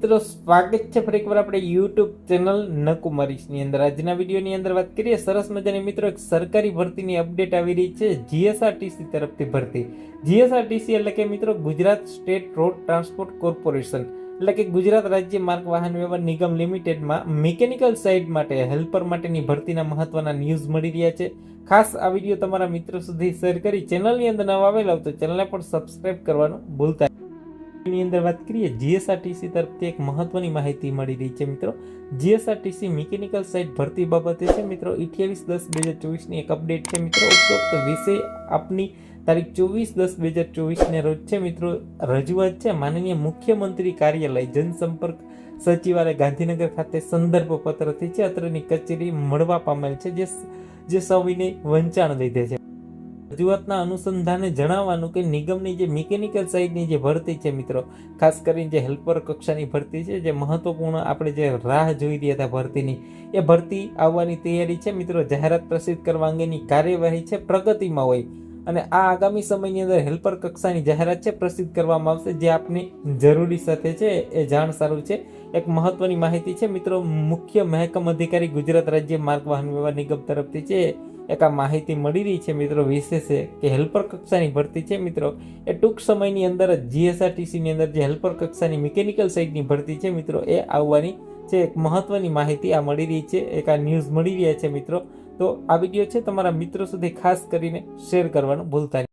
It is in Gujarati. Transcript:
મિત્રો, સ્વાગત છે ફરી એકવાર આપણે યુટ્યુબ ચેનલ નકુમરીશની અંદર. આજના વિડીયોની અંદર વાત કરીએ, સરસ મજાની મિત્રો, એક સરકારી ભરતીની અપડેટ આવી રહી છે, જીએસઆરટીસી તરફથી ભરતી. જીએસઆરટીસી એટલે કે મિત્રો, Gujarat state road transport corporation. એટલે કે ગુજરાત રાજ્ય માર્ગ વાહન વ્યવહાર નિગમ લિમિટેડમાં મિકેનિકલ સાઇડ માટે, હેલ્પર માટેની ભરતીના મહત્વના ન્યૂઝ મળી રહ્યા છે. ખાસ આ વીડિયો તમારા મિત્રો સુધી શેર કરી ચેનલની અંદર નવા આવેલા તો ચેનલને પણ સબસ્ક્રાઇબ કરવાનું ભૂલતા ની અંદર વાત કરીએ, જીએસઆરટીસી તરફથી એક મહત્વની માહિતી મળી રહી છે મિત્રો. જીએસઆરટીસી મિકેનિકલ સાઇટ ભરતી બાબતે છે મિત્રો, અઠ્યાવીસ દસ બે હજાર ચોવીસની એક અપડેટ છે મિત્રો. ઉપરોક્ત વિષય આપની તારીખ ચોવીસ દસ બે હજાર ચોવીસને રોજ છે મિત્રો, રજૂઆત છે માનનીય મુખ્યમંત્રી કાર્યાલય જનસંપર્ક સચિવાલય ગાંધીનગર ખાતે સંદર્ભ પત્રથી છે. અત્રની કચેરી મળવા પામેલ છે, જે જે સવિનય વંચાણ લીધે છે રજૂઆતના અનુસંધાને જણાવવાનું કે નિગમની જે મિકેનિકલ સાઇડની જે ભરતી છે મિત્રો, ખાસ કરીને જે હેલ્પર કક્ષાની ભરતી છે, જે મહત્વપૂર્ણ આપણે જે રાહ જોઈ રહ્યા હતા ભરતીની, એ ભરતી આવવાની તૈયારી છે મિત્રો. જાહેરાત પ્રસિદ્ધ કરવા અંગેની કાર્યવાહી છે, પ્રગતિમાં હોય. અને આ આગામી સમયની અંદર હેલ્પર કક્ષાની જાહેરાત છે, પ્રસિદ્ધ કરવામાં આવશે. જે આપની જરૂરી સાથે છે, એ જાણ સારું છે. એક મહત્વની માહિતી છે મિત્રો, મુખ્ય મહેકમ અધિકારી ગુજરાત રાજ્ય માર્ગ વાહન વ્યવહાર નિગમ તરફથી છે. એક આ માહિતી મળી રહી છે મિત્રો વિશેષ કે હેલ્પર કક્ષાની ભરતી છે મિત્રો. એ ટૂંક સમયની અંદર જ જીએસઆરટીસીની અંદર જે હેલ્પર કક્ષાની મિકેનિકલ સાઇડની ભરતી છે મિત્રો, એ આવવાની છે એક મહત્વની માહિતી આ મળી રહી છે, એક આ ન્યૂઝ મળી રહ્યા છે મિત્રો. તો આ વીડિયો છે તમારા મિત્રો સુધી ખાસ કરીને શેર કરવાનું ભૂલતા નહીં